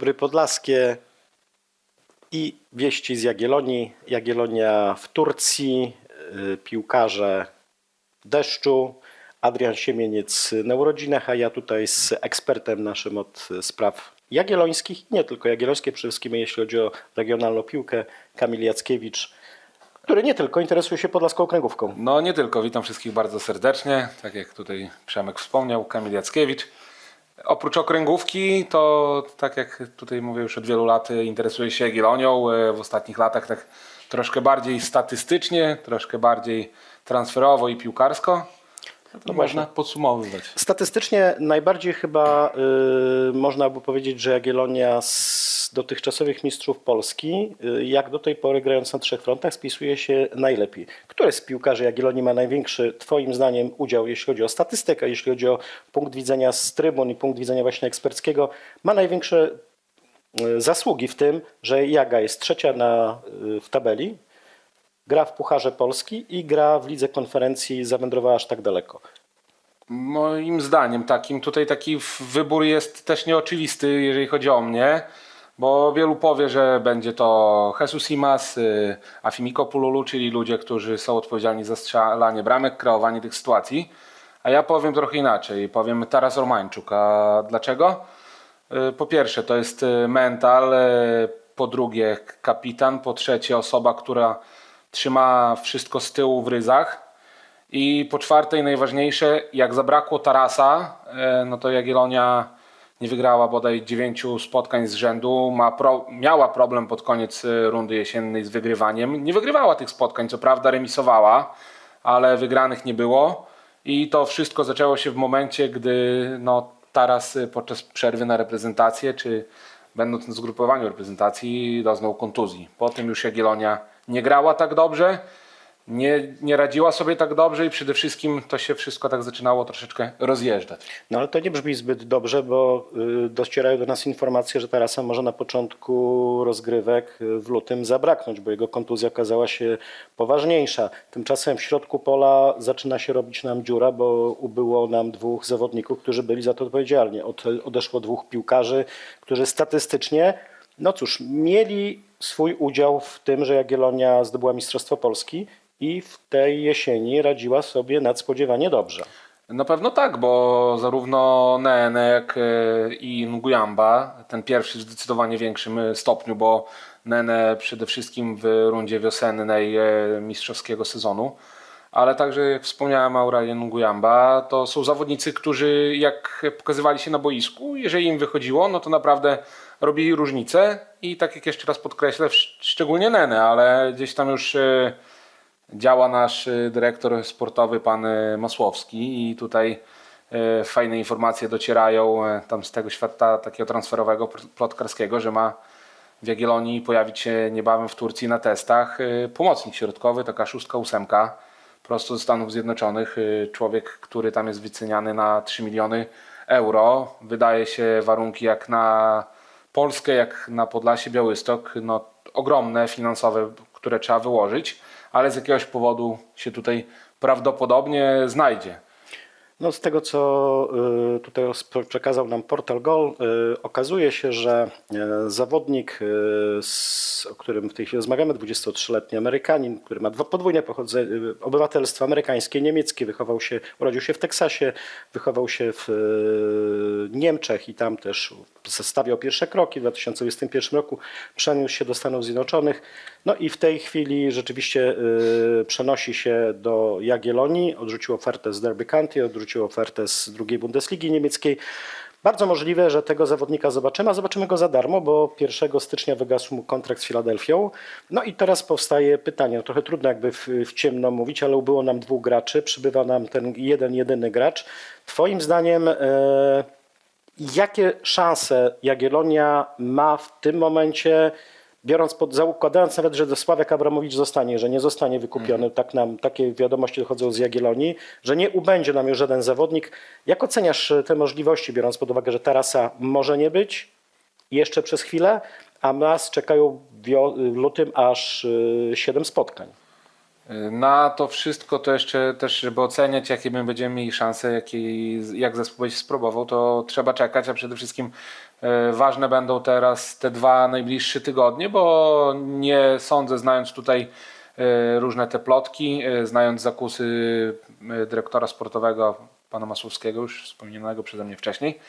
dobry Podlaskie i wieści z Jagiellonii. Jagiellonia w Turcji, y, piłkarze deszczu. Adrian Siemieniec na urodzinach, a ja tutaj z ekspertem naszym od spraw jagiellońskich, nie tylko jagiellońskie, przede wszystkim jeśli chodzi o regionalną piłkę, Kamil Jackiewicz, który nie tylko interesuje się podlaską kręgówką. No nie tylko, witam wszystkich bardzo serdecznie. Tak jak tutaj Przemek wspomniał, Kamil Jackiewicz. Oprócz okręgówki, to tak jak tutaj mówię już od wielu lat, e, interesuję się Jagiellonią. E, W ostatnich latach tak troszkę bardziej statystycznie, troszkę bardziej transferowo i piłkarsko. No można podsumowywać. Statystycznie najbardziej chyba y, można by powiedzieć, że Jagiellonia z dotychczasowych mistrzów Polski, y, jak do tej pory grając na trzech frontach, spisuje się najlepiej. Który z piłkarzy Jagiellonii ma największy, Twoim zdaniem, udział, jeśli chodzi o statystykę, jeśli chodzi o punkt widzenia z trybun i punkt widzenia właśnie eksperckiego, ma największe y, zasługi w tym, że Jaga jest trzecia na, y, w tabeli, gra w Pucharze Polski i gra w Lidze Konferencji, zawędrowała aż tak daleko. Moim zdaniem takim tutaj taki wybór jest też nieoczywisty, jeżeli chodzi o mnie, bo wielu powie, że będzie to Jesus Imas, y, Afimiko Pululu, czyli ludzie, którzy są odpowiedzialni za strzelanie bramek, kreowanie tych sytuacji. A ja powiem trochę inaczej, powiem Taras Romańczuk. A dlaczego? Y, Po pierwsze, to jest y, mental, po drugie kapitan, po trzecie osoba, która trzyma wszystko z tyłu w ryzach. I po czwarte i najważniejsze, jak zabrakło Tarasa, e, no to Jagiellonia nie wygrała bodaj dziewięciu spotkań z rzędu. Ma pro, miała problem pod koniec e, rundy jesiennej z wygrywaniem. Nie wygrywała tych spotkań, co prawda remisowała, ale wygranych nie było. I to wszystko zaczęło się w momencie, gdy no, Taras e, podczas przerwy na reprezentację, czy będąc na zgrupowaniu reprezentacji, doznał kontuzji. Potem już Jagiellonia nie grała tak dobrze nie, nie radziła sobie tak dobrze i przede wszystkim to się wszystko tak zaczynało troszeczkę rozjeżdżać. No ale to nie brzmi zbyt dobrze, bo y, docierają do nas informacje, że Tarasa może na początku rozgrywek y, w lutym zabraknąć, bo jego kontuzja okazała się poważniejsza. Tymczasem w środku pola zaczyna się robić nam dziura, bo ubyło nam dwóch zawodników, którzy byli za to odpowiedzialni. Od, odeszło dwóch piłkarzy, którzy statystycznie, no cóż, mieli swój udział w tym, że Jagiellonia zdobyła Mistrzostwo Polski i w tej jesieni radziła sobie nadspodziewanie dobrze. Na pewno tak, bo zarówno Nene jak e, i Nguyamba, ten pierwszy w zdecydowanie większym e, stopniu, bo Nene przede wszystkim w rundzie wiosennej e, mistrzowskiego sezonu, ale także jak wspomniałem Aurelien Nguyamba, to są zawodnicy, którzy jak pokazywali się na boisku, jeżeli im wychodziło, no to naprawdę robili różnicę. I tak jak jeszcze raz podkreślę, szczególnie Nene, ale gdzieś tam już e, działa nasz y, dyrektor sportowy pan y, Masłowski. I tutaj fajne informacje docierają tam z tego świata takiego transferowego, plotkarskiego, że ma w Jagiellonii pojawić się niebawem w Turcji na testach pomocnik środkowy, taka szóstka, ósemka, prosto ze Stanów Zjednoczonych, y, człowiek, który tam jest wyceniany na 3 miliony euro. Wydaje się warunki jak na Polskę, jak na Podlasie, Białystok, no ogromne finansowe, które trzeba wyłożyć, ale z jakiegoś powodu się tutaj prawdopodobnie znajdzie. No, z tego, co y, tutaj przekazał nam portal Gol, y, okazuje się, że y, zawodnik, z, o którym w tej chwili rozmawiamy, 23-letni Amerykanin, który ma podwójne pochodzenie, obywatelstwo amerykańskie, niemieckie, wychował się, urodził się w Teksasie, wychował się w Niemczech i tam też stawiał pierwsze kroki. W 2021 roku przeniósł się do Stanów Zjednoczonych. No i w tej chwili rzeczywiście przenosi się do Jagiellonii. Odrzucił ofertę z Derby County, odrzucił ofertę z drugiej Bundesligi niemieckiej. Bardzo możliwe, że tego zawodnika zobaczymy, a zobaczymy go za darmo, bo 1 stycznia wygasł mu kontrakt z Filadelfią. No i teraz powstaje pytanie, no trochę trudno jakby w, w ciemno mówić, ale ubyło nam dwóch graczy, przybywa nam ten jeden, jedyny gracz. Twoim zdaniem... E, Jakie szanse Jagiellonia ma w tym momencie, biorąc pod, zakładając nawet, że Sławek Abramowicz zostanie, że nie zostanie wykupiony, tak nam takie wiadomości dochodzą z Jagiellonii, że nie ubędzie nam już żaden zawodnik. Jak oceniasz te możliwości, biorąc pod uwagę, że Tarasa może nie być jeszcze przez chwilę, a nas czekają w wio- w lutym aż y, 7 spotkań? Na to wszystko to jeszcze też, żeby oceniać, jakie my będziemy mieli szanse, jak zespół będzie spróbował, to trzeba czekać, a przede wszystkim e, ważne będą teraz te dwa najbliższe tygodnie, bo nie sądzę, znając tutaj e, różne te plotki, e, znając zakusy e, dyrektora sportowego pana Masłowskiego, już wspomnianego przeze mnie wcześniej,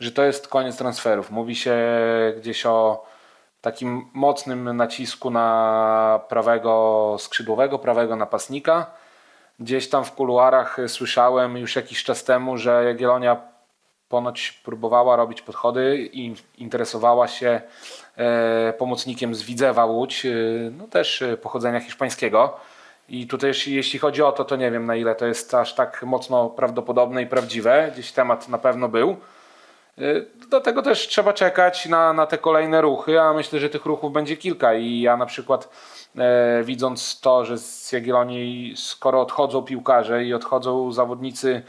że to jest koniec transferów. Mówi się gdzieś o takim mocnym nacisku na prawego skrzydłowego, prawego napastnika. Gdzieś tam w kuluarach słyszałem już jakiś czas temu, że Jagiellonia ponoć próbowała robić podchody i interesowała się e, pomocnikiem z Widzewa Łódź, e, no też e, pochodzenia hiszpańskiego. I tutaj jeśli- chodzi o to, to nie wiem na ile to jest aż tak mocno prawdopodobne i prawdziwe. Gdzieś temat na pewno był. Y, Do tego też trzeba czekać na, na te kolejne ruchy, a myślę, że tych ruchów będzie kilka i ja na przykład e, widząc to, że z Jagiellonii skoro odchodzą piłkarze i odchodzą zawodnicy,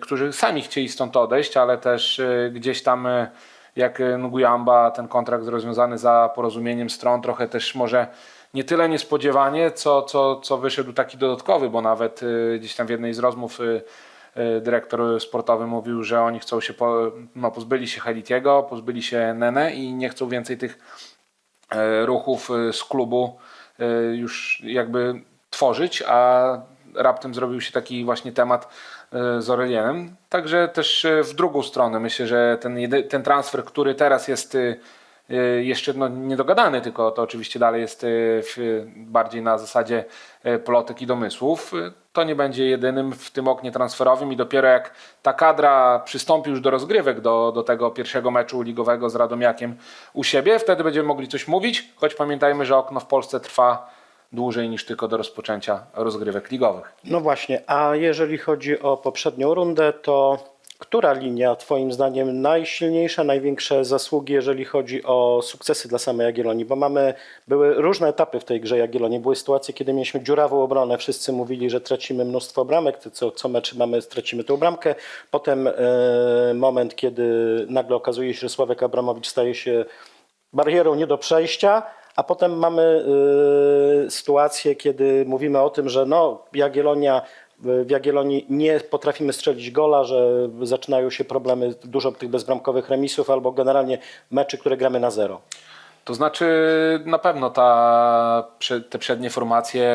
którzy sami chcieli stąd odejść, ale też e, gdzieś tam e, jak Nguyamba ten kontrakt rozwiązany za porozumieniem stron trochę też może nie tyle niespodziewanie, co, co, co wyszedł taki dodatkowy, bo nawet gdzieś tam w jednej z rozmów dyrektor sportowy mówił, że oni chcą się, po, no, pozbyli się Helitiego, pozbyli się Nene i nie chcą więcej tych ruchów z klubu już jakby tworzyć, a raptem zrobił się taki właśnie temat z Aurelienem. Także też e, w drugą stronę myślę, że ten, ten transfer, który teraz jest e, jeszcze no, niedogadany, tylko to oczywiście dalej jest e, bardziej na zasadzie plotek i domysłów. To nie będzie jedynym w tym oknie transferowym i dopiero jak ta kadra przystąpi już do rozgrywek do, do tego pierwszego meczu ligowego z Radomiakiem u siebie, wtedy będziemy mogli coś mówić, choć pamiętajmy, że okno w Polsce trwa dłużej niż tylko do rozpoczęcia rozgrywek ligowych. No właśnie, a jeżeli chodzi o poprzednią rundę, to która linia Twoim zdaniem najsilniejsza, największe zasługi, jeżeli chodzi o sukcesy dla samej Jagiellonii? Bo mamy, były różne etapy w tej grze Jagiellonii. Były sytuacje, kiedy mieliśmy dziurawą obronę, wszyscy mówili, że tracimy mnóstwo bramek, co, co mecz mamy, stracimy tą bramkę. Potem e, moment, kiedy nagle okazuje się, że Sławek Abramowicz staje się barierą nie do przejścia, a potem mamy y, sytuację, kiedy mówimy o tym, że no, Jagiellonia, w Jagiellonii nie potrafimy strzelić gola, że zaczynają się problemy, dużo tych bezbramkowych remisów albo generalnie meczy, które gramy na zero. To znaczy na pewno ta, te przednie formacje,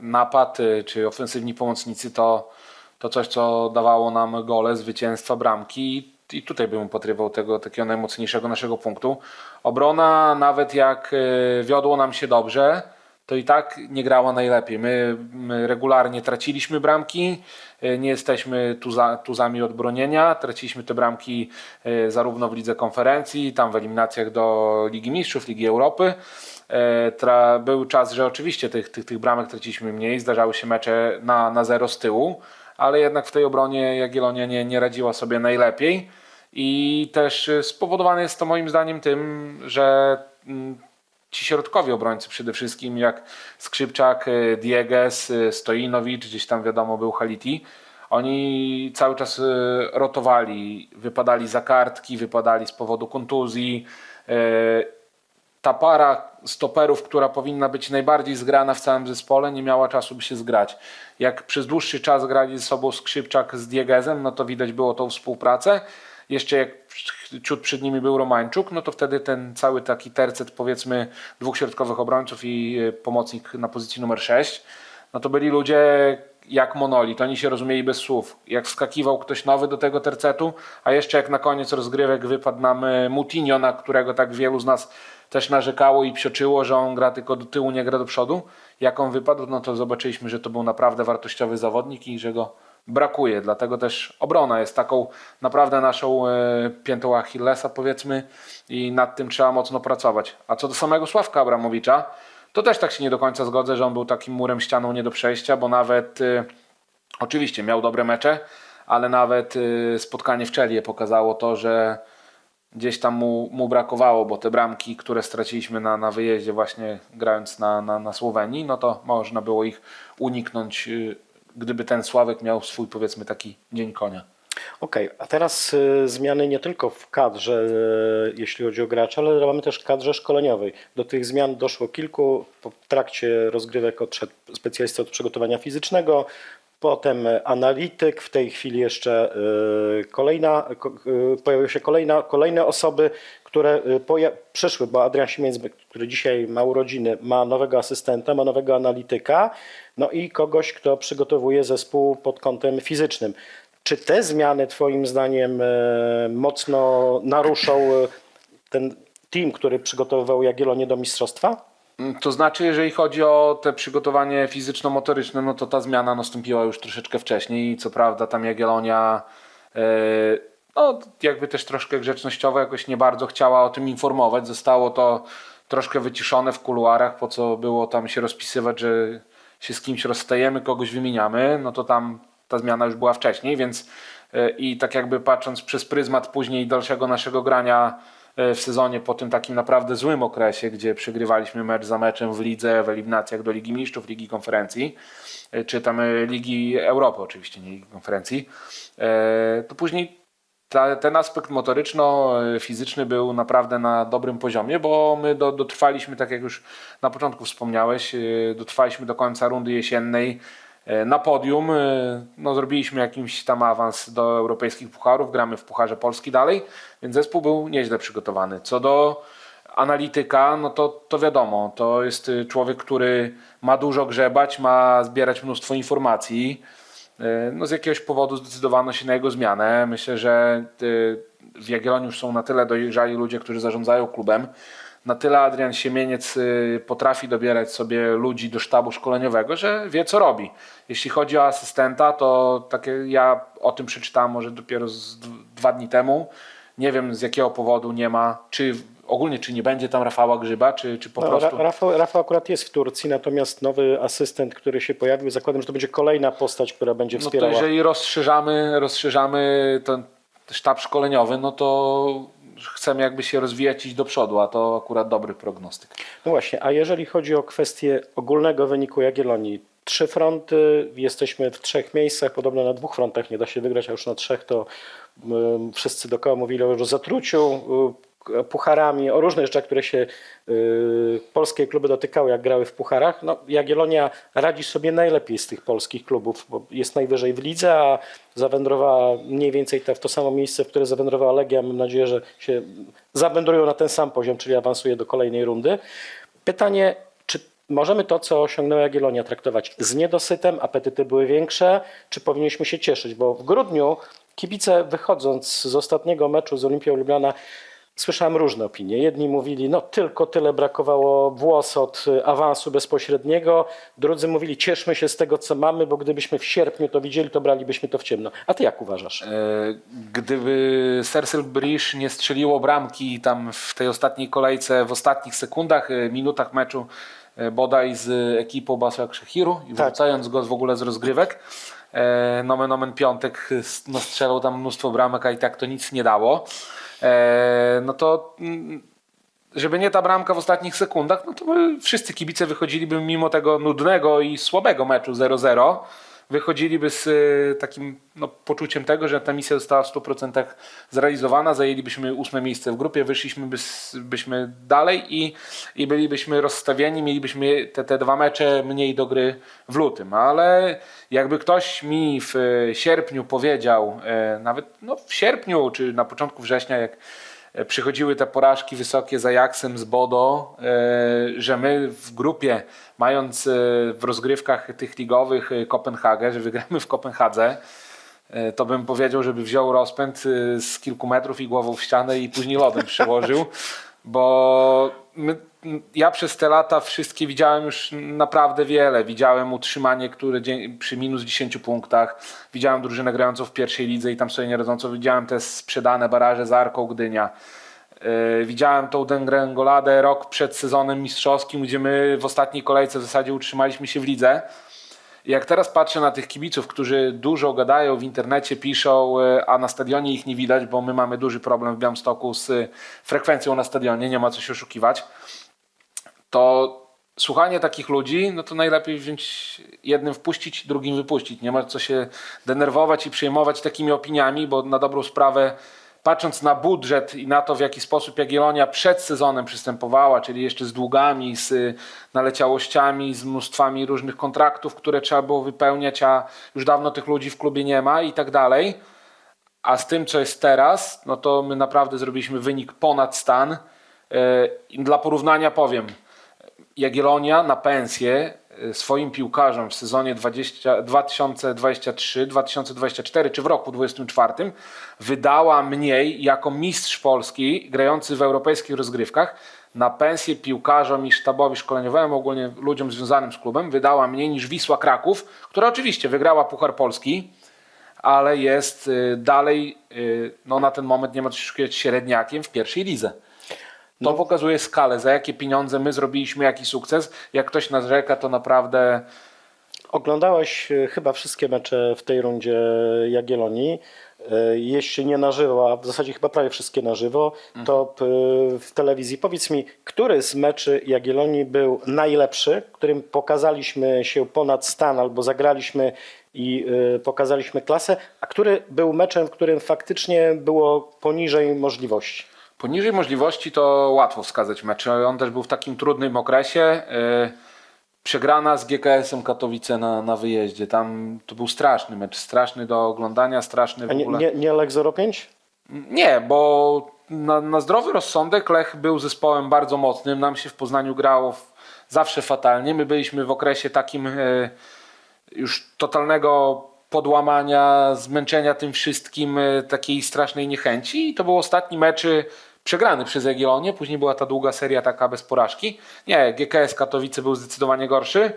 napad y, czy ofensywni pomocnicy to, to coś, co dawało nam gole, zwycięstwa, bramki i tutaj bym upatrywał tego takiego najmocniejszego naszego punktu. Obrona nawet jak y, wiodło nam się dobrze, to i tak nie grała najlepiej. My, my regularnie traciliśmy bramki, y, nie jesteśmy tuza, tuzami od bronienia. Traciliśmy te bramki y, zarówno w Lidze Konferencji, tam w eliminacjach do Ligi Mistrzów, Ligi Europy. E, Tra, był czas, że oczywiście tych, tych, tych bramek traciliśmy mniej, zdarzały się mecze na, na zero z tyłu, ale jednak w tej obronie Jagiellonia nie, nie radziła sobie najlepiej. I też y, spowodowane jest to moim zdaniem tym, że mm, ci środkowi obrońcy przede wszystkim, jak Skrzypczak, y, Dieges, y, Stojinowicz, gdzieś tam wiadomo był Haliti, oni cały czas rotowali, wypadali za kartki, wypadali z powodu kontuzji. Ta para stoperów, która powinna być najbardziej zgrana w całym zespole, nie miała czasu, by się zgrać. Jak przez dłuższy czas grali ze sobą Skrzypczak z Diegesem, no to widać było tą współpracę. Jeszcze jak ciut przed nimi był Romańczuk, no to wtedy ten cały taki tercet powiedzmy dwóch środkowych obrońców i y, pomocnik na pozycji numer 6, no to byli ludzie jak monolit, oni się rozumieli bez słów. Jak wskakiwał ktoś nowy do tego tercetu, a jeszcze jak na koniec rozgrywek wypadł nam y, Mutinho, na którego tak wielu z nas też narzekało i psioczyło, że on gra tylko do tyłu, nie gra do przodu. Jak on wypadł, no to zobaczyliśmy, że to był naprawdę wartościowy zawodnik i że go brakuje. Dlatego też obrona jest taką naprawdę naszą e, piętą Achillesa powiedzmy i nad tym trzeba mocno pracować. A co do samego Sławka Abramowicza, to też tak się nie do końca zgodzę, że on był takim murem, ścianą nie do przejścia, bo nawet e, oczywiście miał dobre mecze, ale nawet e, spotkanie w Czelie pokazało to, że gdzieś tam mu, mu brakowało, bo te bramki, które straciliśmy na, na wyjeździe właśnie grając na, na, na Słowenii, no to można było ich uniknąć, y, gdyby ten Sławek miał swój powiedzmy taki dzień konia. Okej, a teraz y, zmiany nie tylko w kadrze, y, jeśli chodzi o graczy, ale mamy też w kadrze szkoleniowej. Do tych zmian doszło kilku. W trakcie rozgrywek odszedł specjalista od przygotowania fizycznego, potem y, analityk, w tej chwili jeszcze y, kolejna, ko- y, pojawiły się kolejna, kolejne osoby, które przyszły, bo Adrian Siemiec, który dzisiaj ma urodziny, ma nowego asystenta, ma nowego analityka, no i kogoś, kto przygotowuje zespół pod kątem fizycznym. Czy te zmiany Twoim zdaniem e, mocno naruszą e, ten team, który przygotowywał Jagiellonię do mistrzostwa? To znaczy, jeżeli chodzi o te przygotowanie fizyczno-motoryczne, no to ta zmiana nastąpiła już troszeczkę wcześniej. Co prawda tam Jagiellonia e, no jakby też troszkę grzecznościowo jakoś nie bardzo chciała o tym informować. Zostało to troszkę wyciszone w kuluarach, po co było tam się rozpisywać, że się z kimś rozstajemy, kogoś wymieniamy, no to tam ta zmiana już była wcześniej, więc e, i tak jakby patrząc przez pryzmat później dalszego naszego grania w sezonie po tym takim naprawdę złym okresie, gdzie przegrywaliśmy mecz za meczem w lidze, w eliminacjach do Ligi Mistrzów, Ligi Konferencji, e, czy tam e, Ligi Europy oczywiście, nie Ligi Konferencji, e, to później ta, ten aspekt motoryczno-fizyczny był naprawdę na dobrym poziomie, bo my do, dotrwaliśmy, tak jak już na początku wspomniałeś, e, dotrwaliśmy do końca rundy jesiennej e, na podium. e, No, zrobiliśmy jakiś tam awans do europejskich pucharów, gramy w Pucharze Polski dalej, więc zespół był nieźle przygotowany. Co do analityka, no to, to wiadomo, to jest y, człowiek, który ma dużo grzebać, ma zbierać mnóstwo informacji. No z jakiegoś powodu zdecydowano się na jego zmianę. Myślę, że w Jagiellonii już są na tyle dojrzali ludzie, którzy zarządzają klubem. Na tyle Adrian Siemieniec y, potrafi dobierać sobie ludzi do sztabu szkoleniowego, że wie co robi. Jeśli chodzi o asystenta, to takie ja o tym przeczytałem może dopiero dwa dni temu. Nie wiem z jakiego powodu nie ma, czy ogólnie czy nie będzie tam Rafała Grzyba, czy, czy po No, prostu. Ra- Rafał, Rafał akurat jest w Turcji, natomiast nowy asystent, który się pojawił, zakładam, że to będzie kolejna postać, która będzie No to wspierała. jeżeli rozszerzamy, rozszerzamy ten sztab szkoleniowy, no to chcemy jakby się rozwijać iść do przodu, a to akurat dobry prognostyk. No właśnie, a jeżeli chodzi o kwestię ogólnego wyniku Jagiellonii, trzy fronty, jesteśmy w trzech miejscach, podobno na dwóch frontach nie da się wygrać, a już na trzech to wszyscy dookoła mówili o zatruciu pucharami, o różnych rzeczach, które się y, polskie kluby dotykały, jak grały w pucharach. No, Jagiellonia radzi sobie najlepiej z tych polskich klubów, bo jest najwyżej w lidze, a zawędrowała mniej więcej w to samo miejsce, w które zawędrowała Legia. Mam nadzieję, że się zawędrują na ten sam poziom, czyli awansuje do kolejnej rundy. Pytanie, czy możemy to, co osiągnęła Jagiellonia, traktować z niedosytem, apetyty były większe, czy powinniśmy się cieszyć? Bo w grudniu kibice wychodząc z ostatniego meczu z Olimpią Ljubljana Słyszałem różne opinie. Jedni mówili, no tylko tyle brakowało włos od y, awansu bezpośredniego. Drudzy mówili, cieszmy się z tego, co mamy, bo gdybyśmy w sierpniu to widzieli, to bralibyśmy to w ciemno. A ty jak uważasz? E, Gdyby Cersei Brisz nie strzeliło bramki tam w tej ostatniej kolejce, w ostatnich sekundach, e, minutach meczu e, bodaj z ekipą Basrak Szechiru i Tak. wrzucając go w ogóle z rozgrywek, nomen omen piątek no, strzelał tam mnóstwo bramek, a i tak to nic nie dało. E, No to mm, żeby nie ta bramka w ostatnich sekundach, no to wszyscy kibice wychodziliby mimo tego nudnego i słabego meczu 0-0, wychodziliby z y, takim no, poczuciem tego, że ta misja została w 100% zrealizowana, zajęlibyśmy ósme miejsce w grupie, wyszliśmy byśmy dalej i, i bylibyśmy rozstawieni, mielibyśmy te, te dwa mecze mniej do gry w lutym, ale jakby ktoś mi w sierpniu powiedział, e, nawet no, w sierpniu czy na początku września, jak e, przychodziły te porażki wysokie z Ajaxem, z Bodo, e, że my w grupie, mając e, w rozgrywkach tych ligowych e, Kopenhagę, że wygramy w Kopenhadze, e, to bym powiedział, żeby wziął rozpęd e, z kilku metrów i głową w ścianę i później lodem przyłożył, bo my, ja przez te lata wszystkie widziałem już naprawdę wiele. Widziałem utrzymanie, które przy minus 10 punktach, widziałem drużynę grającą w pierwszej lidze i tam sobie nie radzącą, widziałem te sprzedane baraże z Arką Gdynia. Yy, Widziałem tą degrengoladę rok przed sezonem mistrzowskim, gdzie my w ostatniej kolejce w zasadzie utrzymaliśmy się w lidze. Jak teraz patrzę na tych kibiców, którzy dużo gadają w internecie, piszą, e, a na stadionie ich nie widać, bo my mamy duży problem w Białymstoku z e, frekwencją na stadionie, nie ma co się oszukiwać, to słuchanie takich ludzi, no to najlepiej wziąć jednym wpuścić, drugim wypuścić. Nie ma co się denerwować i przejmować takimi opiniami, bo na dobrą sprawę patrząc na budżet i na to, w jaki sposób Jagiellonia przed sezonem przystępowała, czyli jeszcze z długami, z y, naleciałościami, z mnóstwami różnych kontraktów, które trzeba było wypełniać, a już dawno tych ludzi w klubie nie ma i tak dalej. A z tym, co jest teraz, no to my naprawdę zrobiliśmy wynik ponad stan. I Dla porównania powiem, Jagiellonia na pensję y, swoim piłkarzom w sezonie 20 2023-2024 czy w roku 2024 wydała mniej jako mistrz Polski grający w europejskich rozgrywkach na pensję piłkarzom i sztabowi szkoleniowemu, ogólnie ludziom związanym z klubem, wydała mniej niż Wisła Kraków, która oczywiście wygrała Puchar Polski, ale jest y, dalej, y, no na ten moment nie ma co średniakiem w pierwszej lidze. To pokazuje skalę, za jakie pieniądze my zrobiliśmy jaki sukces. Jak ktoś narzeka, to naprawdę Oglądałeś e, chyba wszystkie mecze w tej rundzie Jagiellonii. E, Jeśli nie na żywo, a w zasadzie chyba prawie wszystkie na żywo, to p- w telewizji powiedz mi, który z meczy Jagiellonii był najlepszy, którym pokazaliśmy się ponad stan albo zagraliśmy i e, pokazaliśmy klasę, a który był meczem, w którym faktycznie było poniżej możliwości? Poniżej możliwości to łatwo wskazać mecz. On też był w takim trudnym okresie. Yy, Przegrana z GKS-em Katowice na, na wyjeździe. Tam to był straszny mecz, straszny do oglądania, straszny w A nie, ogóle. nie, nie Lech 05? Nie, bo na, na zdrowy rozsądek Lech był zespołem bardzo mocnym. Nam się w Poznaniu grało w, zawsze fatalnie. My byliśmy w okresie takim e, już totalnego podłamania, zmęczenia tym wszystkim, e, takiej strasznej niechęci. I to był ostatni mecz przegrany przez Jagiellonię. Później była ta długa seria taka bez porażki. Nie, GKS Katowice był zdecydowanie gorszy.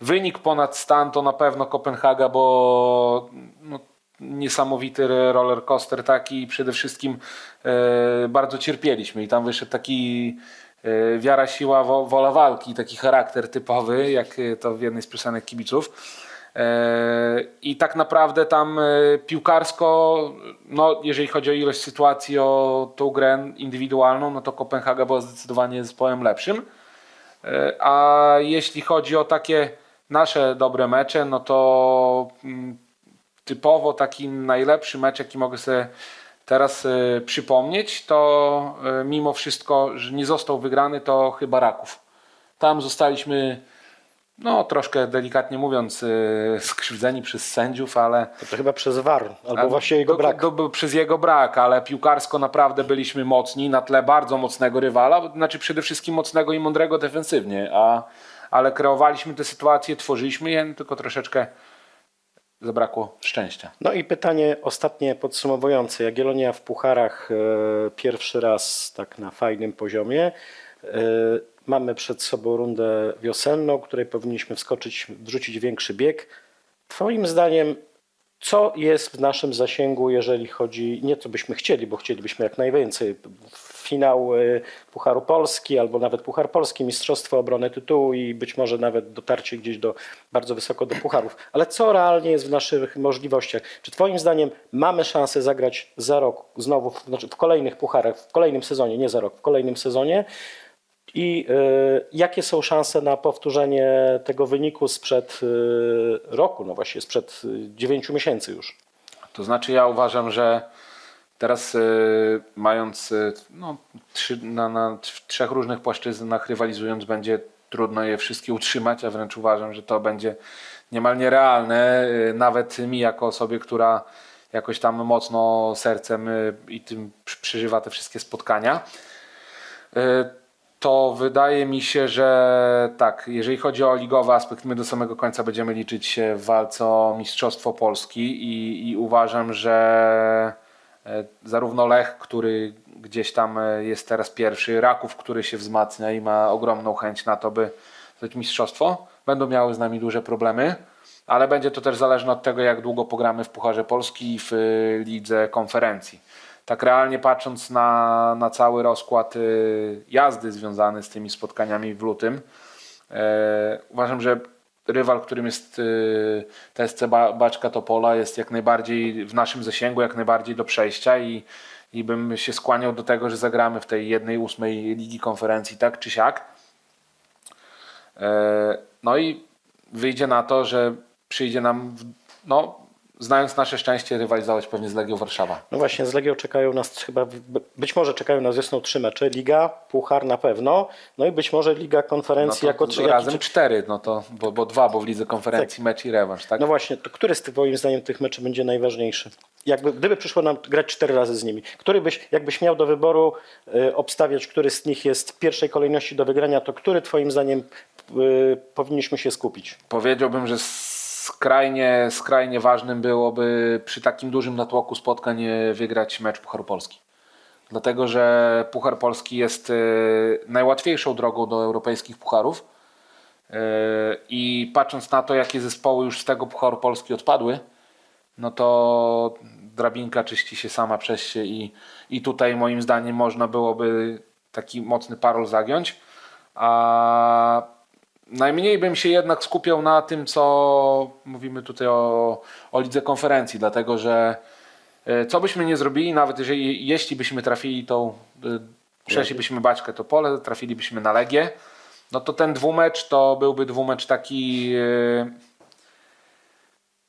Wynik ponad stan to na pewno Kopenhaga, bo no, niesamowity roller coaster taki i przede wszystkim e, bardzo cierpieliśmy i tam wyszedł taki e, wiara, siła, wo, wola walki, taki charakter typowy, jak e, to w jednej z piosenek kibiców. E, I tak naprawdę tam e, piłkarsko, no, jeżeli chodzi o ilość sytuacji, o tą grę indywidualną, no to Kopenhaga była zdecydowanie zespołem lepszym. E, A jeśli chodzi o takie nasze dobre mecze, no to mm, typowo taki najlepszy mecz, jaki mogę sobie teraz przypomnieć, to mimo wszystko, że nie został wygrany, to chyba Raków. Tam zostaliśmy, no troszkę delikatnie mówiąc, e, skrzywdzeni przez sędziów, ale To, to chyba przez VAR, albo a, właśnie jego do- brak. do- był przez jego brak, ale piłkarsko naprawdę byliśmy mocni na tle bardzo mocnego rywala, znaczy przede wszystkim mocnego i mądrego defensywnie, a, ale kreowaliśmy te sytuacje, tworzyliśmy je, tylko troszeczkę zabrakło szczęścia. No i pytanie ostatnie podsumowujące. Jagiellonia w pucharach e, pierwszy raz tak na fajnym poziomie. E, mamy przed sobą rundę wiosenną, której powinniśmy wskoczyć, wrzucić większy bieg. Twoim zdaniem, co jest w naszym zasięgu, jeżeli chodzi, nie co byśmy chcieli, bo chcielibyśmy jak najwięcej, finał e, Pucharu Polski albo nawet Puchar Polski, Mistrzostwo Obrony Tytułu i być może nawet dotarcie gdzieś do bardzo wysoko do pucharów. Ale co realnie jest w naszych możliwościach? Czy Twoim zdaniem mamy szansę zagrać za rok znowu, znaczy w kolejnych pucharach, w kolejnym sezonie, nie za rok, w kolejnym sezonie? I y, jakie są szanse na powtórzenie tego wyniku sprzed y, roku, no właśnie sprzed 9 miesięcy już? To znaczy ja uważam, że teraz y, mając y, no, trzy, na, na trzech różnych płaszczyznach rywalizując będzie trudno je wszystkie utrzymać, a wręcz uważam, że to będzie niemal nierealne. Y, nawet mi jako osobie, która jakoś tam mocno sercem y, i tym pr- przeżywa te wszystkie spotkania. To wydaje mi się, że tak, jeżeli chodzi o ligowy aspekt, my do samego końca będziemy liczyć się w walce o Mistrzostwo Polski i, i uważam, że e, zarówno Lech, który gdzieś tam e, jest teraz pierwszy, Raków, który się wzmacnia i ma ogromną chęć na to, by zdobyć mistrzostwo, będą miały z nami duże problemy, ale będzie to też zależne od tego, jak długo pogramy w Pucharze Polski i w e, lidze konferencji tak realnie patrząc na, na cały rozkład y, jazdy związany z tymi spotkaniami w lutym, e, uważam, że rywal, którym jest y, TSC Ba- Baczka Topola jest jak najbardziej w naszym zasięgu, jak najbardziej do przejścia i, i bym się skłaniał do tego, że zagramy w tej jednej ósmej ligi konferencji tak czy siak. E, No i wyjdzie na to, że przyjdzie nam, no, znając nasze szczęście, rywalizować pewnie z Legią Warszawa. No właśnie, z Legią czekają nas chyba, być może czekają nas wiosną trzy mecze. Liga, Puchar na pewno, no i być może Liga No Konferencji to jako trzy. razem jaki- cztery, no to, bo, bo dwa, bo w lidze konferencji mecz i rewanż, tak? No właśnie, to który z tych moim zdaniem tych meczy będzie najważniejszy? Jakby, gdyby przyszło nam grać cztery razy z nimi, który byś, jakbyś miał do wyboru y, obstawiać, który z nich jest w pierwszej kolejności do wygrania, to który twoim zdaniem y, powinniśmy się skupić? Powiedziałbym, że skrajnie, skrajnie ważnym byłoby przy takim dużym natłoku spotkań e, wygrać mecz Pucharu Polski. Dlatego, że Puchar Polski jest e, najłatwiejszą drogą do europejskich pucharów. E, I patrząc na to, jakie zespoły już z tego Pucharu Polski odpadły, no to drabinka czyści się sama przez się i, i tutaj moim zdaniem można byłoby taki mocny parol zagiąć. A najmniej bym się jednak skupiał na tym, co mówimy tutaj o, o lidze konferencji, dlatego że e, co byśmy nie zrobili, nawet jeżeli jeśli byśmy trafili tą, e, przeszlibyśmy Baćkę to pole, trafilibyśmy na Legię, no to ten dwumecz to byłby dwumecz taki e,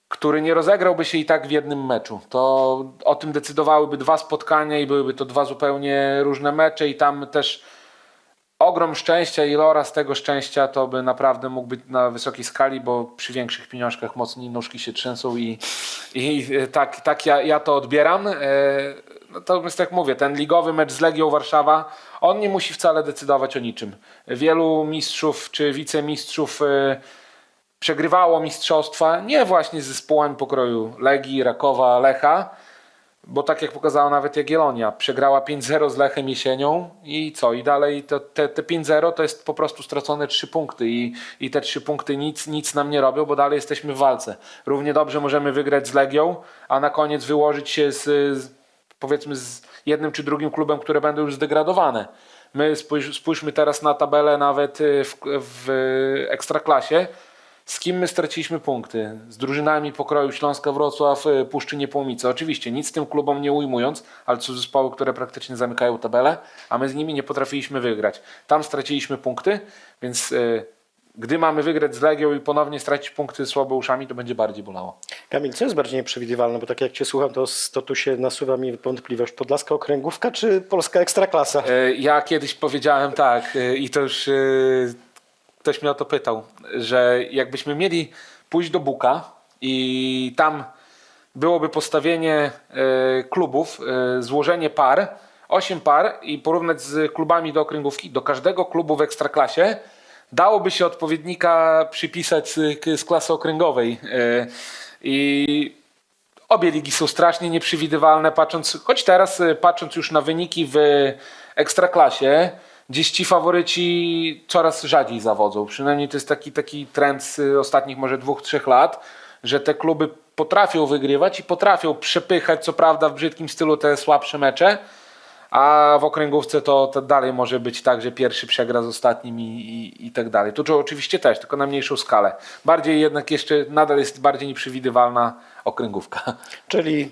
który nie rozegrałby się i tak w jednym meczu. To o tym decydowałyby dwa spotkania i byłyby to dwa zupełnie różne mecze i tam też ogrom szczęścia i lora z tego szczęścia to by naprawdę mógł być na wysokiej skali, bo przy większych pieniążkach mocniej nóżki się trzęsą i, i tak, tak ja, ja to odbieram. E, No to jest jak mówię, ten ligowy mecz z Legią Warszawa, on nie musi wcale decydować o niczym. Wielu mistrzów czy wicemistrzów e, przegrywało mistrzostwa nie właśnie z zespołami pokroju Legii, Rakowa, Lecha, bo tak jak pokazała nawet Jagiellonia, przegrała 5-0 z Lechem jesienią i co? I dalej to, te, te 5-0 to jest po prostu stracone 3 punkty i, i te 3 punkty nic, nic nam nie robią, bo dalej jesteśmy w walce. Równie dobrze możemy wygrać z Legią, a na koniec wyłożyć się z, z powiedzmy z jednym czy drugim klubem, które będą już zdegradowane. My spójrz, spójrzmy teraz na tabelę nawet y, w, w Ekstraklasie. Z kim my straciliśmy punkty? Z drużynami pokroju Śląska Wrocław, y, Puszczy Niepołomice. Oczywiście nic tym klubom nie ujmując, ale to są zespoły, które praktycznie zamykają tabelę, a my z nimi nie potrafiliśmy wygrać. Tam straciliśmy punkty, więc y, gdy mamy wygrać z Legią i ponownie stracić punkty słabo uszami, to będzie bardziej bolało. Kamil, co jest bardziej nieprzewidywalne? Bo tak jak Cię słucham, to, to tu się nasuwa mi wątpliwość. Podlaska Okręgówka czy Polska Ekstraklasa? E, Ja kiedyś powiedziałem tak i to już ktoś mnie o to pytał, że jakbyśmy mieli pójść do Buka i tam byłoby postawienie e, klubów, e, złożenie par, 8 par i porównać z klubami do okręgówki, do każdego klubu w Ekstraklasie dałoby się odpowiednika przypisać z, klasy okręgowej. E, I Obie ligi są strasznie nieprzewidywalne, patrząc, choć teraz patrząc już na wyniki w ekstraklasie, gdzieś ci faworyci coraz rzadziej zawodzą. Przynajmniej to jest taki, taki trend z ostatnich może dwóch, trzech lat, że te kluby potrafią wygrywać i potrafią przepychać, co prawda w brzydkim stylu, te słabsze mecze, a w okręgówce to, to dalej może być tak, że pierwszy przegra z ostatnim i, i, i tak dalej. To oczywiście też, tylko na mniejszą skalę. Bardziej jednak jeszcze nadal jest bardziej nieprzewidywalna okręgówka. Czyli,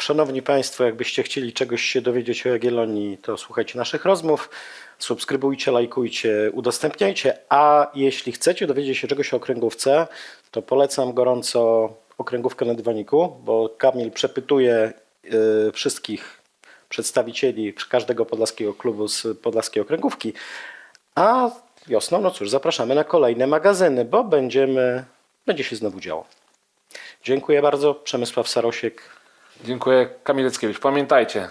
szanowni Państwo, jakbyście chcieli czegoś się dowiedzieć o Jagiellonii, to słuchajcie naszych rozmów, subskrybujcie, lajkujcie, udostępniajcie, a jeśli chcecie dowiedzieć się czegoś o okręgówce, to polecam gorąco okręgówkę na dywaniku, bo Kamil przepytuje y, wszystkich przedstawicieli każdego podlaskiego klubu z podlaskiej okręgówki, a wiosną, no cóż, zapraszamy na kolejne magazyny, bo będziemy, będzie się znowu działo. Dziękuję bardzo. Przemysław Sarosiek. Dziękuję, Kamil Leckiewicz. Pamiętajcie,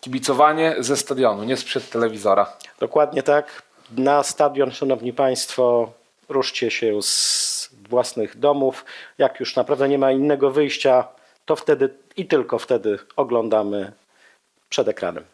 kibicowanie ze stadionu, nie sprzed telewizora. Dokładnie tak. Na stadion, szanowni państwo, ruszcie się z własnych domów. Jak już naprawdę nie ma innego wyjścia, to wtedy i tylko wtedy oglądamy przed ekranem.